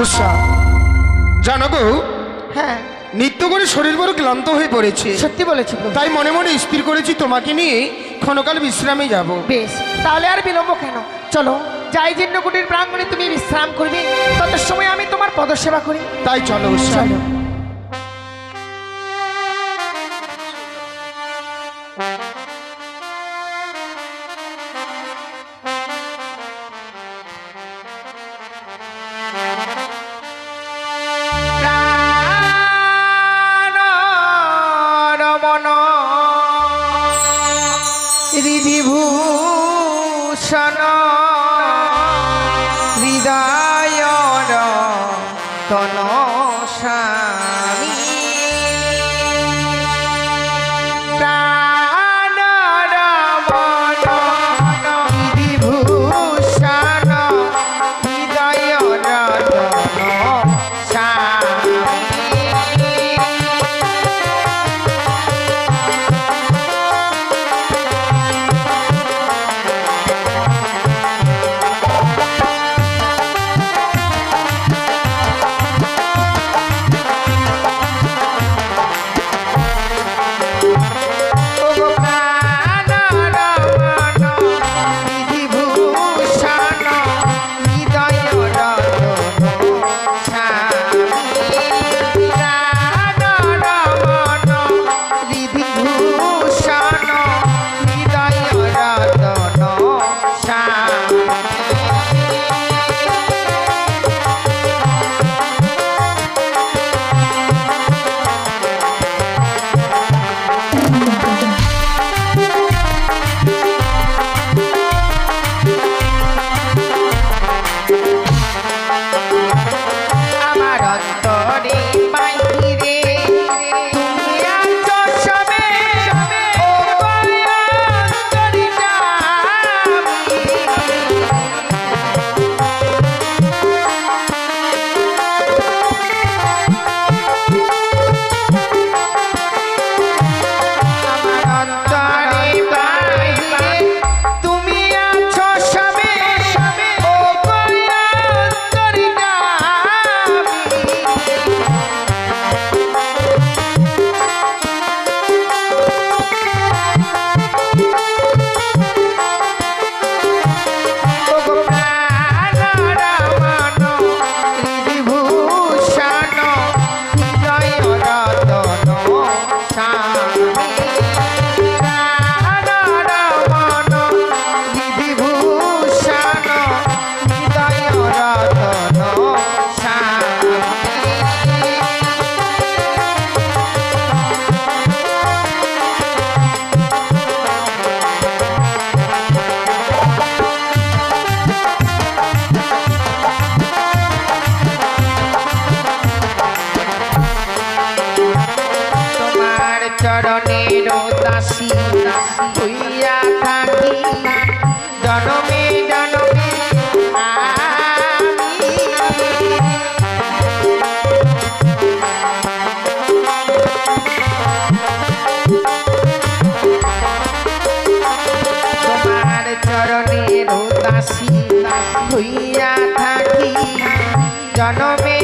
উষা। জানো গো হ্যাঁ। নিত্য করে শরীর বড় ক্লান্ত হয়ে পড়েছে। সত্যি বলেছি তাই মনে মনে স্থির করেছি তোমাকে নিয়ে ক্ষণকাল বিশ্রামে যাব। বেশ তাহলে আর বিলম্ব কেন? চলো যাই জিন্নকুটির প্রাঙ্গণে তুমি বিশ্রাম করবে তত সময় আমি তোমার পদসেবা করি। তাই চলো উষা। চলো। হৃদিভূষণ হৃদয় তন দাসী হইয়া থাকি। জনমে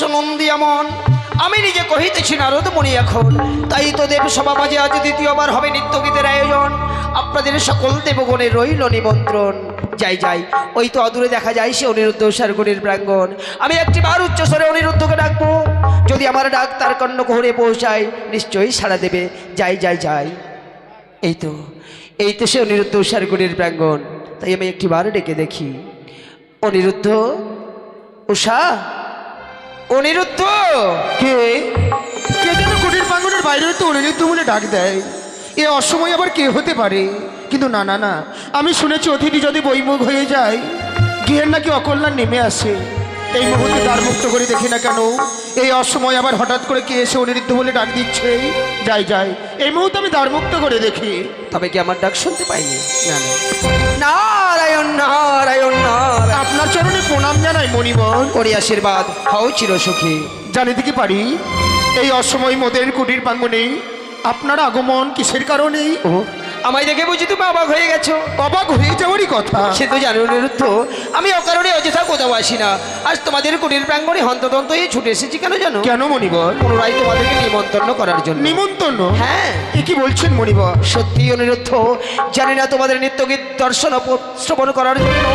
শুনুন দিয়ামন আমি নিজে কহিতেছি নারদ মণি এখন তাই তো দেব সভা মাঝে আজ দ্বিতীয়বার হবে নৃত্যগীতের আয়োজন। আপনাদের সকল দেবগণের রইল নিমন্ত্রণ। যাই যাই, ওই তো অদূরে দেখা যায় সে অনিরুদ্ধ সারগুণের প্রাঙ্গণ। আমি একটি বার উচ্চস্বরে অনিরুদ্ধকে ডাকবো। যদি আমার ডাক তার কর্ণকোহরে পৌঁছায়, নিশ্চয়ই সাড়া দেবে। যাই যাই যাই। এই তো এই তো সে অনিরুদ্ধ সারগুণের প্রাঙ্গণ। তাই আমি একটি বার ডেকে দেখি। অনিরুদ্ধ উষা অনিরুদ্ধ! কে? কে যেন কুটির প্রাঙ্গনের বাইরে তো অনিরুদ্ধ বলে ডাক দেয়। এ অসময় আবার কে হতে পারে? কিন্তু না না না। আমি শুনেছি অতিথি যদি বইমুখ হয়ে যায় গৃহের নাকি অকল্যাণ নেমে আসে। এই মুহূর্তে দ্বার মুক্ত করে দেখি না কেন এই অসময় আবার হঠাৎ করে কে এসে অনিরুদ্ধ বলে ডাক দিচ্ছে? যাই যাই। এই মুহূর্তে আমি দ্বার মুক্ত করে দেখি। তবে কি আমার ডাক শুনতে পাইনি? না না। নারায়ণ চরণে প্রণাম জানাই মণিবন করি আশীর্বাদ। হও চিরসুখী জানিতে কি পারি এই অসময় মোদের কুটির প্রাঙ্গনে আপনার আগমন কিসের কারণে ও আমায় দেখে বুঝি তুমি অবাক হয়ে গেছো। অবাক হয়ে যাওয়ারই কথা। সে তো জানো অনিরুদ্ধ আমি অকারণে অযথা কোথাও আসি না। আজ তোমাদের কুটির প্রাঙ্গণে হন্তদন্ত হয়ে ছুটে এসেছি কেন জানো? কেন মণিবর? পুনরায় তোমাদেরকে নিমন্ত্রণ করার জন্য। নিমন্ত্রণ? হ্যাঁ। এ কি বলছেন মণিবর? সত্যি অনিরুদ্ধ জানি না তোমাদের নিত্যগীত দর্শন শ্রবণ করার জন্য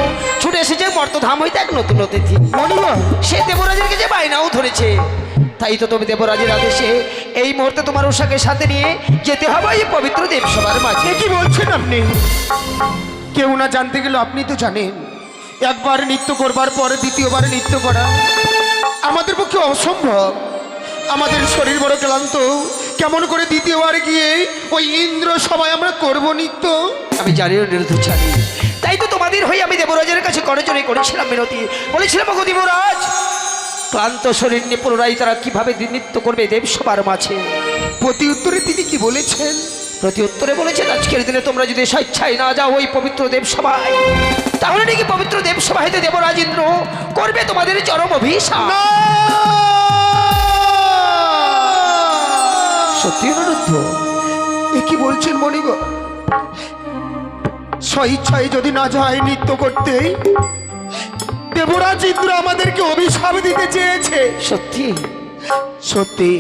ছুটে এসেছে মর্তধাম হইতে এক নতুন অতিথি। মণিবর? সে দেবরাজের কাছে বায়নাও ধরেছে। তাই তো তুমি দেবরাজের আদেশে এই মুহূর্তে তোমার উষাকে সাথে নিয়ে যেতে হবে এই পবিত্র দেবসভার মাঝে। কি বলছেন আপনি? কেউ না জানতে গেলে আপনি তো জানেন একবার নৃত্য করবার পরে দ্বিতীয়বার নৃত্য করা আমাদের পক্ষে অসম্ভব। আমাদের শরীর বড় ক্লান্ত কেমন করে দ্বিতীয়বার গিয়ে ওই ইন্দ্র সবাই আমরা করব নৃত্য? আমি জানি অনিরুদ্ধ জানি তাই তো তোমাদের হয়ে আমি দেবরাজের কাছে করজনে করেছিলাম মিনতি। বলেছিলাম দেবরাজ ক্লান্ত শরীর নিয়ে পুনরায় তারা কীভাবে নৃত্য করবে দেবসভার মাঝে। প্রতি উত্তরে তিনি কি বলেছেন? প্রতি উত্তরে বলেছেন আজকের দিনে তোমরা যদি স্বেচ্ছায় না যাও ওই পবিত্র দেবসভায় তাহলে নাকি পবিত্র দেবসভাইতে দেবরাজ ইন্দ্র করবে তোমাদের চরম অভিশাপ। সত্যি অনুরুদ্ধ এ কি বলছেন মণিগ স্বইচ্ছায় যদি না যায় নৃত্য করতে দেবরাজ ইন্দ্র আমাদেরকে অভিশাপ দিতে চেয়েছে। সত্যি? সত্যি।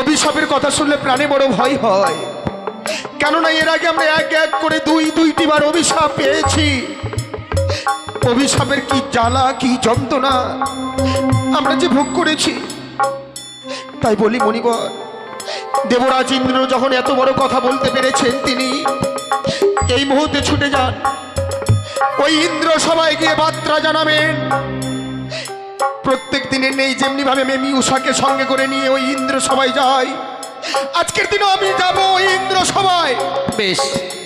অভিশাপের কথা শুনলে প্রাণে বড় ভয় হয়। কেননা এর আগে আমরা এক এক করে দুই দুইটি বার অভিশাপ পেয়েছি। অভিশাপের কি জ্বালা কি যন্ত্রণা? আমরা যে ভোগ করেছি তাই বলি মণিবর দেবরাজ ইন্দ্র যখন এত বড় কথা বলতে পেরেছেন তিনি এই মুহূর্তে ছুটে যান। ওই ইন্দ্র সবাই গিয়ে বার্তা জানাবেন প্রত্যেক দিনের নেই যেমনি ভাবে মেমি উষাকে সঙ্গে করে নিয়ে ওই ইন্দ্র সবাই যায় আজকের দিনও আমি যাব ওই ইন্দ্র সবাই। বেশ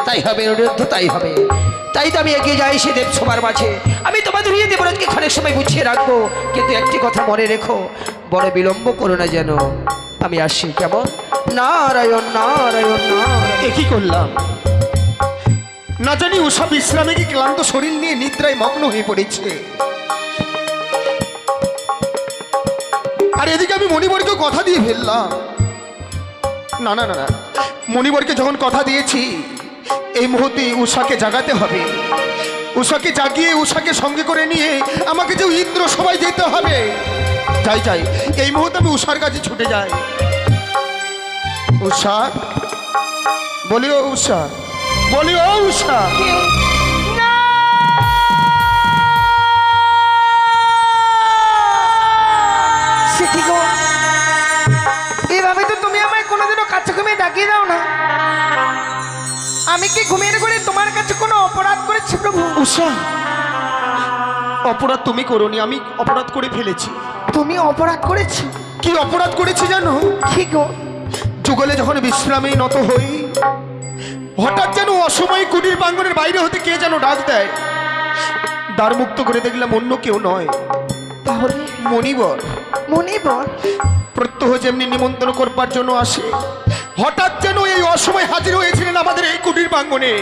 তাই হবে অনুরুদ্ধ তাই হবে। তাই তো আমি এগিয়ে যাই সে দেব সবার মাঝে। আমি তোমাদের হয়ে দেবরাজকে ক্ষণেক সময় গুছিয়ে রাখব। কিন্তু একটি কথা মনে রেখো বড় বিলম্ব করো না যেন। আমি আসি কেমন? নারায়ণ নারায়ণ নারায়ণ। এ কি করলাম? না জানি উষা বিশ্রামে কি ক্লান্ত শরীর নিয়ে নিদ্রায় মগ্ন হয়ে পড়েছে। আর এদিকে আমি মণিবরকে কথা দিয়ে ফেললাম। না না না না। মণিবরকে যখন কথা দিয়েছি, এই মুহূর্তে উষাকে জাগাতে হবে। উষাকে জাগিয়ে উষাকে সঙ্গে করে নিয়ে আমাকে যে ইন্দ্র সবাই যেতে হবে। যাই যাই, এই মুহূর্তে আমি উষার কাছে ছুটে যাই। উষা বলিও উষা বলি ও উষা এভাবে তো তুমি আমায় কোনোদিনও কাছে ঘুমিয়ে ডাকিয়ে দাও না। আমি কি ঘুমিয়ে করে তোমার কাছে কোনো অপরাধ করেছি প্রভু? উষা অপরাধ তুমি করনি আমি অপরাধ করে ফেলেছি। তুমি অপরাধ করেছ? কি অপরাধ করেছি জানো? কি গো? যুগলে যখন বিশ্রামে নত হই হঠাৎ যেন অসময়ে কুটির প্রাঙ্গনের বাইরে হতে কে যেন ডাক দেয়। দ্বার মুক্ত করে দেখলাম অন্য কেউ নয়। তাহলে মণিবর। বল প্রত্যহ যেমনি নিমন্ত্রণ করবার জন্য আসে হঠাৎ যেন এই অসময় হাজির হয়েছিলেন আমাদের এই কুটির প্রাঙ্গনে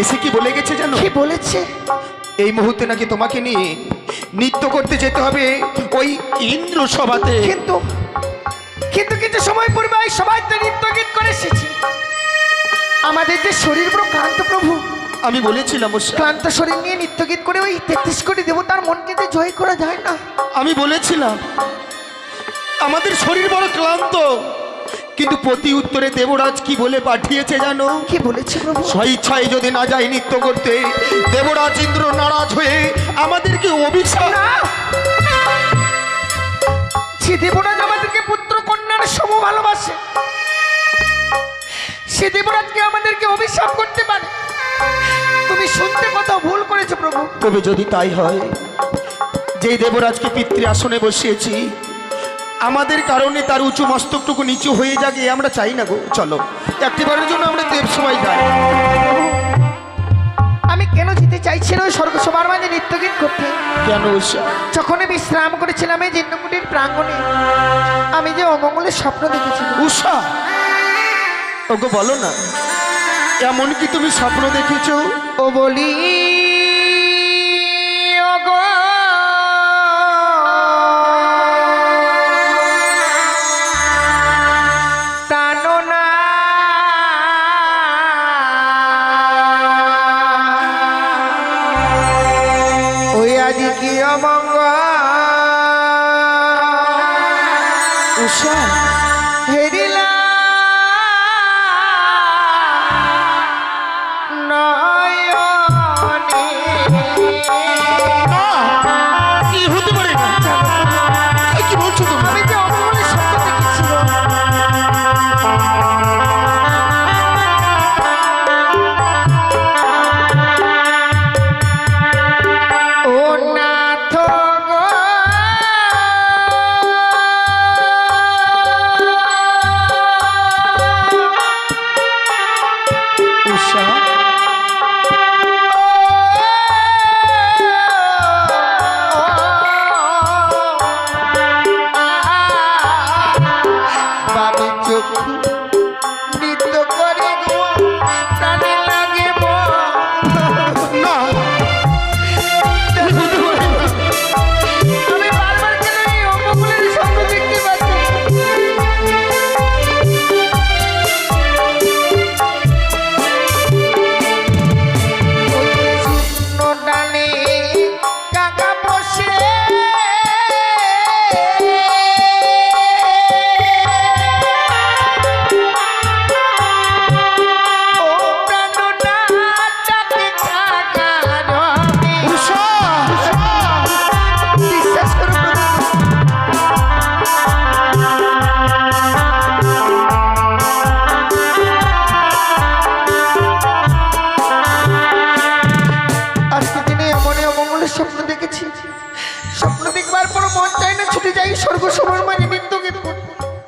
এসে কি বলে গেছে জানো কি বলেছে? এই মুহূর্তে নাকি তোমাকে নিয়ে নৃত্য করতে যেতে হবে ওই ইন্দ্র সভাতে। কিন্তু কিন্তু কিছু সময় পূর্বে এই সবাই তো নৃত্য গীত করে এসেছি। আমাদের যে শরীর বড় ক্লান্ত প্রভু। আমি বলেছিলাম ক্লান্ত শরীর নিয়ে নৃত্যগীত করে ওই তেত্রিশ কোটি দেবতার মনকে যে জয় করা যায় না। আমি বলেছিলাম আমাদের শরীর বড় ক্লান্ত। কিন্তু প্রতি উত্তরে দেবরাজ কি বলে পাঠিয়েছে জানো? কি বলেছে স্বইচ্ছায় যদি না যায় নৃত্য করতে দেবরাজ ইন্দ্র নারাজ হয়ে আমাদেরকে অভিশাপ সে দেবরাজ আমাদেরকে পুত্র কন্যার সম ভালোবাসে সে দেবরাজকে আমাদেরকে অভিশাপ করতে পারে। তুমি শুনতে কথা ভুল করেছ প্রভু। তবে যদি তাই হয় যেই দেবরাজকে পিতৃ আসনে বসিয়েছি আমাদের কারণে তার উঁচু মস্তকটুকু নিচু হয়ে যাক এ আমরা চাই না গো। চলো একটিবারের জন্য আমরা দেব সময় যাই আমি কেন যেতে চাইছি না ওই স্বর্গ সবার মাঝে নৃত্যগীত করতে? কেন যখন বিশ্রাম করেছিলাম এই জিন্নকুটির প্রাঙ্গণে আমি যে অমঙ্গলের স্বপ্ন দেখেছিলাম উষা ওগো বলো না এমন কি তুমি স্বপ্ন দেখেছ ও বলি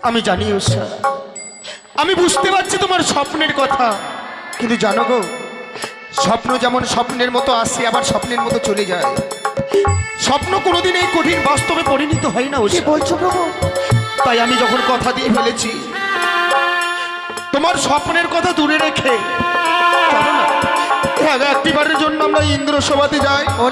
আমি জানি উষা আমি বুঝতে পারছি তোমার স্বপ্নের কথা। কিন্তু জানো গো স্বপ্ন যেমন স্বপ্নের মতো আসে আবার স্বপ্নের মতো চলে যায়। স্বপ্ন কোনোদিন এই কঠিন বাস্তবে পরিণত হয় না উষা বলছো প্রভু? তাই আমি যখন কথা দিয়ে ফেলেছি তোমার স্বপ্নের কথা দূরে রেখে একটিবারের জন্য আমরা ইন্দ্র সভাতে যাই। ও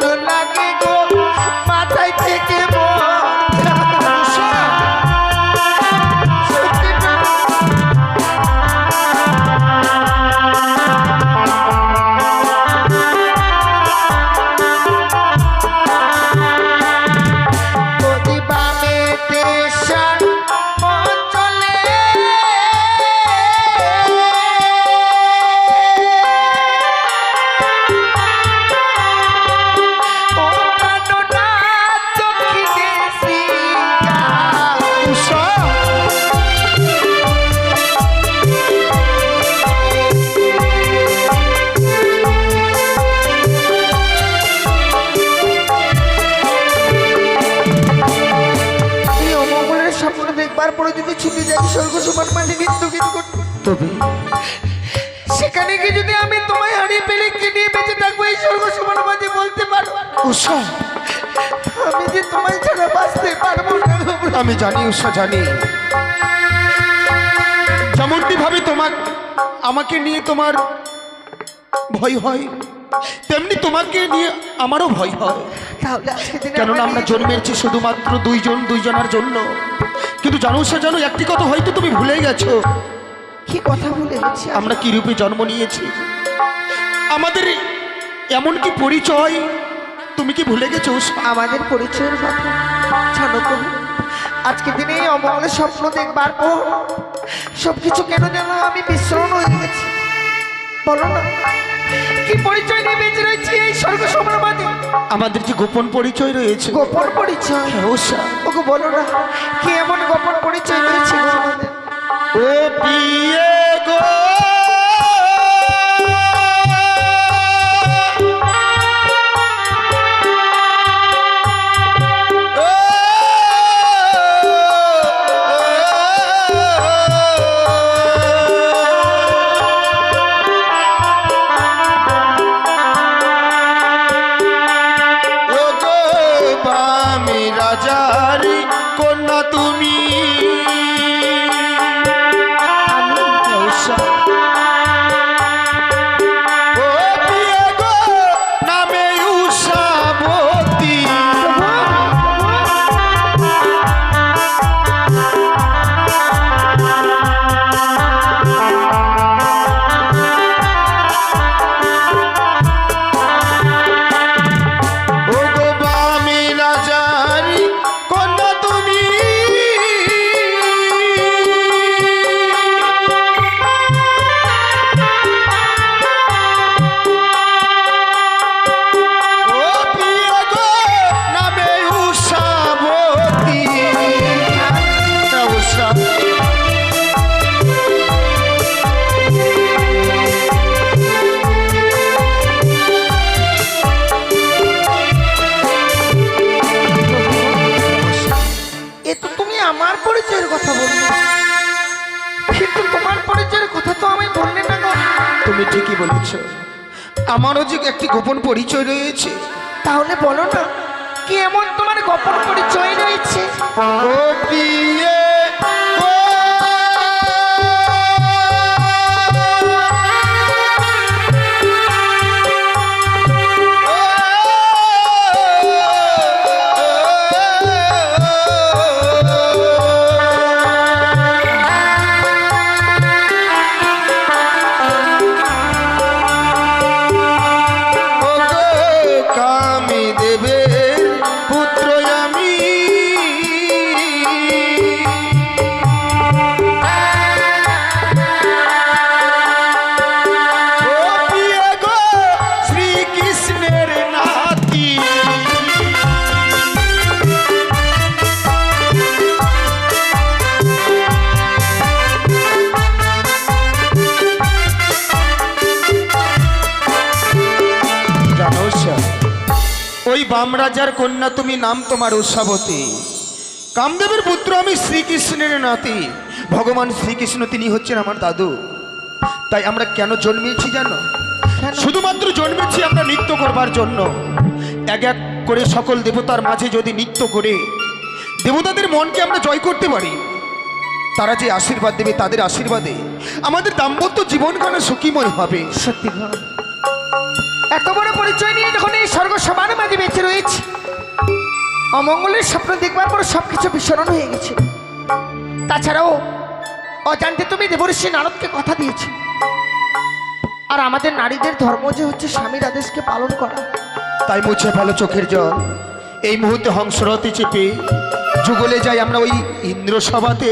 লাগে গো স্বর্গ সমান মাঝে নৃত্য গীত করতে সেখানে গিয়ে যদি আমি তোমায় হারিয়ে পেলে কি নিয়ে বেঁচে থাকব এই স্বর্গ সমান মাঝে বলতে পারো উষা আমি যে তোমায় ছাড়া বাঁচতে পারব না। আমি জানি উষা জানি। যেমনটি ভাবে তোমার আমাকে নিয়ে তোমার ভয় হয় তেমনি তোমাকে নিয়ে আমারও ভয় হয়। কেননা আমরা জন্মেছি শুধুমাত্র দুইজন দুইজনের জন্য। কিন্তু জানো সে জানো একটি কথা হয়তো তুমি ভুলে গেছো। কি কথা ভুলে গেছি আমরা কি রূপে জন্ম নিয়েছি? আমাদের এমন কি পরিচয়? তুমি কি ভুলে গেছো আমাদের পরিচয়ের কথা জানো তো আজকে দিনে অমঙ্গলের স্বপ্ন দেখবার পর সবকিছু কেন যেন আমি বিশ্রণ হয়ে গেছি। বলো না। কি পরিচয় নিয়ে বেঁচে রয়েছি এই স্বর্গ সমাবাদে আমাদের যে গোপন পরিচয় রয়েছে? গোপন পরিচয়? হ্যাঁ, উষা। ওকে বলো না কি এমন গোপন পরিচয় রয়েছে আমাদের? ও পিয়ে আমারও যে একটি গোপন পরিচয় রয়েছে। তাহলে বলো না কি এমন তোমার গোপন পরিচয় রয়েছে? বাম রাজার কন্যা তুমি নাম তোমার উষাবতী কামদেবের পুত্র আমি শ্রীকৃষ্ণের নাতি। ভগবান শ্রীকৃষ্ণ তিনি হচ্ছেন আমার দাদু। তাই আমরা কেন জন্মেছি জানো? শুধুমাত্র জন্মেছি আমরা নৃত্য করবার জন্য। এক এক করে সকল দেবতার মাঝে যদি নৃত্য করে দেবতাদের মনকে আমরা জয় করতে পারি। তারা যে আশীর্বাদ দেবে তাদের আশীর্বাদে আমাদের দাম্পত্য জীবনখানা সুখীময় হবে। সত্যি এত বড় পরিচয় নিয়ে যখন এই স্বর্গ সমান মাঝে বেঁচে রয়েছে অমঙ্গলের স্বপ্ন দেখবার পর সবকিছু বিস্মরণ হয়ে গেছে। তাছাড়াও অজান্তে তুমি দেবর্ষী নারদকে কথা দিয়েছি। আর আমাদের নারীদের ধর্ম যে হচ্ছে স্বামীর আদেশকে পালন করা। তাই মুছে ফেলো চোখের জল। এই মুহূর্তে হংসরতে চেপে যুগলে যাই আমরা ওই ইন্দ্র সভাতে